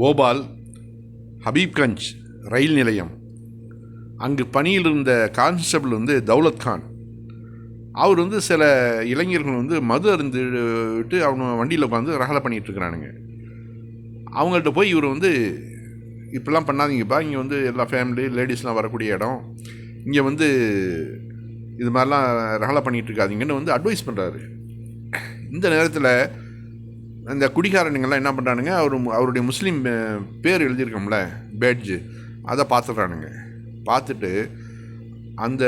போபால் ஹபீப்கஞ்ச் ரயில் நிலையம். அங்கு பணியில் இருந்த கான்ஸ்டபிள் வந்து தௌலத் கான். அவர் வந்து சில இளைஞர்கள் வந்து மது அருந்து விட்டு அவங்க வண்டியில் உட்காந்து ரகலை பண்ணிகிட்ருக்குறானுங்க அவங்கள்ட்ட போய் இவர் வந்து இப்படிலாம் பண்ணாதீங்கப்பா இங்கே வந்து எல்லா ஃபேமிலி லேடிஸ்லாம் வரக்கூடிய இடம். இங்கே வந்து இது மாதிரிலாம் ரகலை பண்ணிகிட்ருக்காதீங்கன்னு வந்து அட்வைஸ் பண்ணுறாரு இந்த நேரத்தில் அந்த குடிகாரனுங்கெல்லாம் என்ன பண்ணுறானுங்க அவர் அவருடைய முஸ்லீம் பேர் எழுதியிருக்கோம்ல பேட்ஜு. அதை பார்த்துட்றானுங்க பார்த்துட்டு அந்த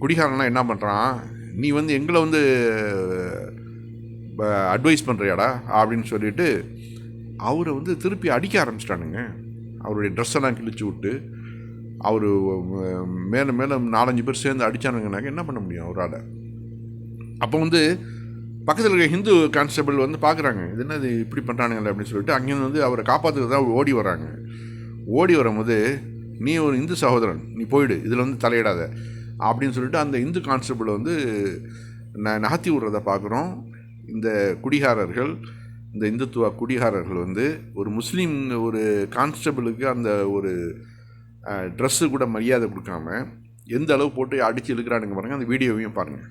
குடிகாரன்லாம் என்ன பண்ணுறான் நீ வந்து எங்களை வந்து அட்வைஸ் பண்ணுறியாடா அப்படின்னு சொல்லிட்டு அவரை வந்து திருப்பி அடிக்க ஆரம்பிச்சிட்டானுங்க. அவருடைய ட்ரெஸ்ஸெல்லாம் கிழிச்சு விட்டு அவர் மேலே மேலே நாலஞ்சு பேர் சேர்ந்து அடித்தானுங்கனாக்க என்ன பண்ண முடியும் அவரால்? அப்போ வந்து பக்கத்தில் இருக்க ஹிந்து கான்ஸ்டபிள் வந்து பார்க்குறாங்க இது என்ன இது இப்படி பண்ணுறானுங்களே அப்படின்னு சொல்லிட்டு அங்கேருந்து வந்து அவரை காப்பாற்றுறது தான் ஓடி வராங்க. ஓடி வரும்போது நீ ஒரு இந்து சகோதரன் நீ போயிடு இதில் வந்து தலையிடாத. அப்படின்னு சொல்லிட்டு அந்த இந்து கான்ஸ்டபிள் வந்து ந நகர்த்தி விடுறத பார்க்குறோம் இந்த குடிகாரர்கள் இந்த இந்துத்துவ குடிகாரர்கள் வந்து ஒரு முஸ்லீம் ஒரு கான்ஸ்டபிளுக்கு அந்த ஒரு ட்ரெஸ்ஸு கூட மரியாதை கொடுக்காம எந்த அளவு போட்டு அடித்து இழுக்கிறானுங்க பாருங்கள் அந்த வீடியோவையும் பாருங்கள்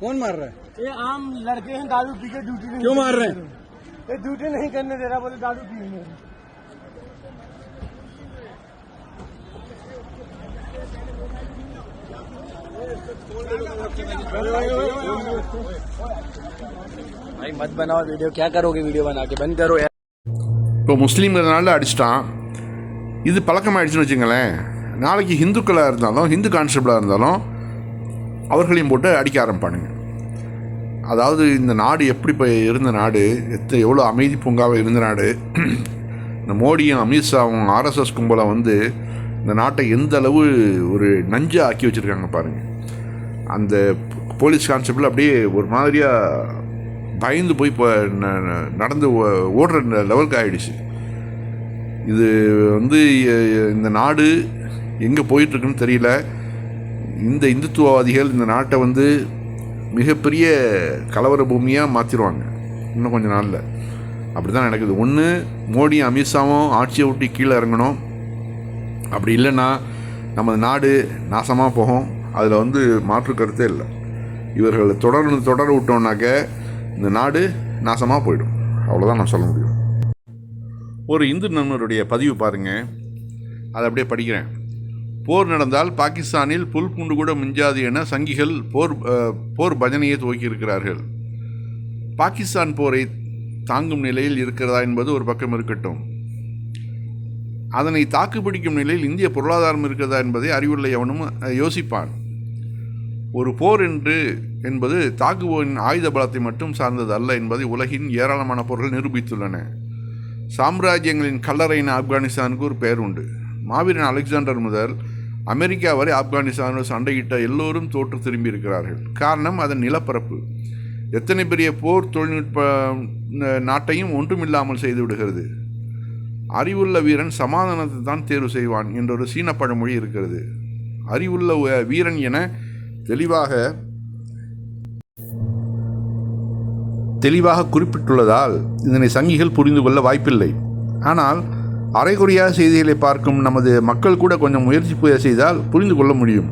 कौन मार रहा है ये आम लड़के हैं दारू पी के ड्यूटी नहीं क्यों मार रहे हैं ये ड्यूटी नहीं करने दे रहा बोले दारू पीएंगे भाई मत बनाओ वीडियो क्या करोगे वीडियो बना के बंद करो यार இப்போ முஸ்லீம்ங்கிறதுனால அடிச்சிட்டான் இது பழக்கமாயிடுச்சுன்னு வச்சுங்களேன் நாளைக்கு ஹிந்துக்களாக இருந்தாலும் ஹிந்து கான்ஸ்டபிளாக இருந்தாலும் அவர்களையும் போட்டு அடிக்க ஆரம்பிப்பானுங்க. அதாவது இந்த நாடு எப்படி இப்போ இருந்த நாடு எத்த எவ்வளோ அமைதி பூங்காவாக இருந்த நாடு இந்த மோடியும் அமித்ஷாவும் ஆர்எஸ்எஸ் கும்பலை வந்து இந்த நாட்டை எந்த அளவு ஒரு நஞ்சாக ஆக்கி வச்சுருக்காங்க பாருங்கள் அந்த போலீஸ் கான்ஸ்டபிள் அப்படியே ஒரு மாதிரியாக பயந்து போய் இப்போ ந- நடந்து ஓ- ஓடுற லெவலுக்கு ஆகிடுச்சு இது வந்து இந்த நாடு எங்கே போயிட்டுருக்குன்னு தெரியல. இந்த இந்துத்துவவாதிகள் இந்த நாட்டை வந்து மிகப்பெரிய கலவர பூமியாக மாற்றிடுவாங்க இன்னும் கொஞ்சம் நாளில். அப்படி தான் நடக்குது. ஒன்று மோடி அமித்ஷாவும் ஆட்சியை விட்டு கீழே இறங்கணும். அப்படி இல்லைன்னா நமது நாடு நாசமாக போகும். அதில் வந்து மாற்று கருத்தே இல்லை. இவர்களை தொடர்ந்து தொடர விட்டோம்னாக்க இந்த நாடு நாசமாக போயிடும். அவ்வளோதான் நான் சொல்ல முடியும். ஒரு இந்து நண்பருடைய பதிவு பாருங்கள் அதை அப்படியே படிக்கிறேன். போர் நடந்தால் பாகிஸ்தானில் புல் பூண்டு கூட மிஞ்சாது என சங்கிகள் போர் போர் பஜனையை துவக்கியிருக்கிறார்கள். பாகிஸ்தான் போரை தாங்கும் நிலையில் இருக்கிறதா என்பது ஒரு பக்கம் இருக்கட்டும். அதனை தாக்குப்பிடிக்கும் நிலையில் இந்திய பொருளாதாரம் இருக்கிறதா என்பதை அறிவுள்ள எவனும் யோசிப்பான். ஒரு போர் என்று என்பது தாக்குவோரின் ஆயுத பலத்தை மட்டும் சார்ந்தது அல்ல என்பதை உலகின் ஏராளமான போர்கள் நிரூபித்துள்ளன. சாம்ராஜ்யங்களின் கல்லறையின் ஆப்கானிஸ்தானுக்கு ஒரு பெயர் உண்டு. மாவீரன் அலெக்சாண்டர் முதல் அமெரிக்கா வரை ஆப்கானிஸ்தானோடு சண்டையிட்ட எல்லோரும் தோற்று திரும்பி இருக்கிறார்கள் காரணம் அதன் நிலப்பரப்பு. எத்தனை பெரிய போர் தொழில்நுட்ப நாட்டையும் ஒன்றுமில்லாமல் செய்து விடுகிறது. அறிவுள்ள வீரன் சமாதானத்தை தான் தேர்வு செய்வான் என்றொரு சீன பழமொழி இருக்கிறது. அறிவுள்ள வீரன் என தெளிவாக தெளிவாக குறிப்பிட்டுள்ளதால் இதனை சங்கிகள் புரிந்து கொள்ள வாய்ப்பில்லை. ஆனால் அரைகுறையாக செய்திகளை பார்க்கும் நமது மக்கள் கூட கொஞ்சம் முயற்சி புய செய்தால் புரிந்து கொள்ள முடியும்.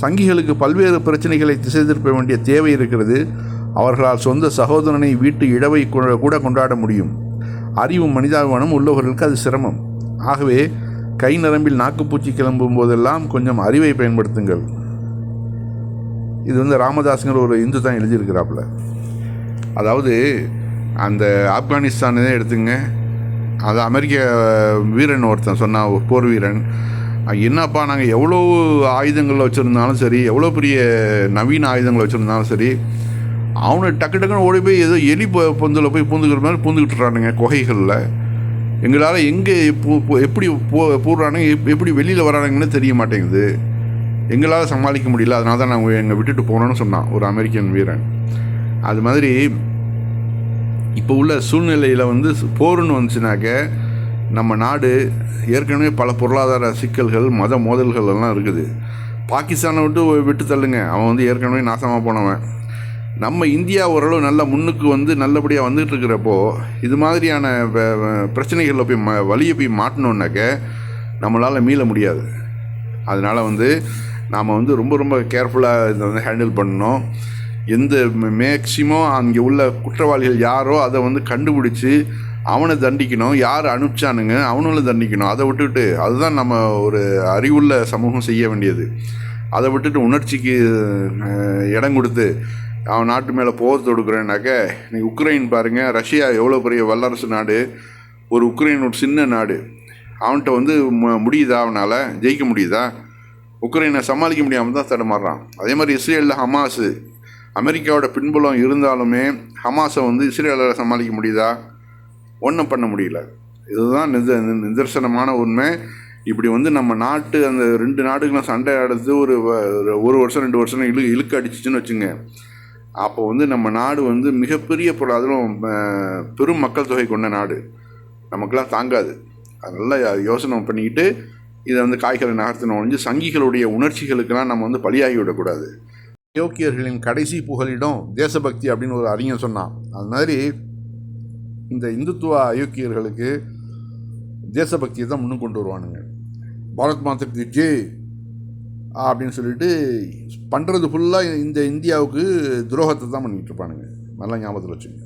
சங்கிகளுக்கு பல்வேறு பிரச்சனைகளை திசை திருப்ப வேண்டிய தேவை இருக்கிறது. அவர்களால் சொந்த சகோதரனை வீட்டு இடவை கூட- கூட கொண்டாட முடியும். அறிவும் மனிதாபிமானம் உள்ளவர்களுக்கு அது சிரமம். ஆகவே கை நரம்பில் நாக்குப்பூச்சி கிளம்பும் போதெல்லாம் கொஞ்சம் அறிவை பயன்படுத்துங்கள். இது வந்து ராமதாஸுங்கிற ஒரு இந்து தான் எழுதியிருக்கிறாப்புல. அதாவது அந்த ஆப்கானிஸ்தானை தான் எடுத்துங்க. அது அமெரிக்க வீரன் ஒருத்தன் சொன்னான் ஒரு போர் வீரன். என்னப்பா நாங்கள் எவ்வளோ ஆயுதங்கள் வச்சுருந்தாலும் சரி எவ்வளோ பெரிய நவீன ஆயுதங்கள் வச்சுருந்தாலும் சரி அவனை டக்கு டக்குன்னு ஓடி போய் ஏதோ எலி பொந்தில் போய் பூந்துக்கிற மாதிரி பூந்துக்கிட்டுறானுங்க குகைகளில். எங்களால் எங்கே எப்படி போ போடுறானுங்க எப்- எப்படி வெளியில் வரானுங்கன்னு தெரிய மாட்டேங்குது. எங்களால் சமாளிக்க முடியல அதனால தான் நாங்கள் எங்கள் விட்டுட்டு போனோன்னு சொன்னான் ஒரு அமெரிக்கன் வீரன். அது மாதிரி இப்போ உள்ள சூழ்நிலையில் வந்து போர்னு வந்துச்சுனாக்க நம்ம நாடு ஏற்கனவே பல பொருளாதார சிக்கல்கள் மத மோதல்கள் எல்லாம் இருக்குது. பாகிஸ்தானை விட்டு விட்டு தள்ளுங்க. அவன் வந்து ஏற்கனவே நாசமாக போனவன். நம்ம இந்தியா ஓரளவு நல்ல முன்னுக்கு வந்து நல்லபடியாக வந்துகிட்டு இருக்கிறப்போ இது மாதிரியான பிரச்சனைகளில் போய் ம வழியை போய் மாட்டினோன்னாக்க நம்மளால் மீள முடியாது. அதனால் வந்து நாம் வந்து ரொம்ப ரொம்ப கேர்ஃபுல்லாக இதை வந்து ஹேண்டில் பண்ணணும். எந்த மேக்சிமம் அங்கே உள்ள குற்றவாளிகள் யாரோ அதை வந்து கண்டுபிடிச்சி அவனை தண்டிக்கணும் யார் அனுப்பிச்சானுங்க அவனுங்களும் தண்டிக்கணும். அதை விட்டுட்டு அதுதான் நம்ம ஒரு அறிவுள்ள சமூகம் செய்ய வேண்டியது. அதை விட்டுட்டு உணர்ச்சிக்கு இடம் கொடுத்து அவன் நாட்டு மேலே போர் தொடுக்கிறேன்னாக்க இன்னைக்கு உக்ரைன் பாருங்கள் ரஷ்யா எவ்வளோ பெரிய வல்லரசு நாடு ஒரு உக்ரைன் ஒரு சின்ன நாடு. அவன்கிட்ட வந்து மு- முடியுதா அவனால்? ஜெயிக்க முடியுதா? உக்ரைனை சமாளிக்க முடியாமல் தான் தடுமாறுறான். அதே மாதிரி இஸ்ரேலில் ஹமாஸு அமெரிக்காவோட பின்புலம் இருந்தாலுமே ஹமாஸை வந்து இஸ்ரேலில் சமாளிக்க முடியுதா? ஒன்றும் பண்ண முடியல. இதுதான் நித நிதர்சனமான உண்மை. இப்படி வந்து நம்ம நாட்டு அந்த ரெண்டு நாடுகளும் சண்டை அடுத்து ஒரு ஒரு- வருஷம் ரெண்டு வருஷம் இழு இழுக்க அடிச்சிச்சுன்னு வச்சுங்க. அப்போ வந்து நம்ம நாடு வந்து மிகப்பெரிய பொருள் பெரும் மக்கள் தொகை கொண்ட நாடு. நமக்கெல்லாம் தாங்காது. அதனால் யோசனை பண்ணிக்கிட்டு இதை வந்து காய்கறி நகர்த்தின ஒழிஞ்சு சங்கிகளுடைய உணர்ச்சிகளுக்கெல்லாம் நம்ம வந்து பலியாகி விடக்கூடாது. அயோக்கியர்களின் கடைசி புகலிடம் தேசபக்தி அப்படின்னு ஒரு அறிஞர் சொன்னான். அது மாதிரி இந்த இந்துத்துவ அயோக்கியர்களுக்கு தேசபக்தியை தான் முன்னுக்கு கொண்டு வருவானுங்க. பாரத் மாதத்துக்கு ஜே அப்படின்னு சொல்லிட்டு பண்ணுறது ஃபுல்லாக இந்த இந்தியாவுக்கு துரோகத்தை தான் பண்ணிகிட்டு இருப்பானுங்க. நல்லா ஞாபகத்தில் வச்சுங்க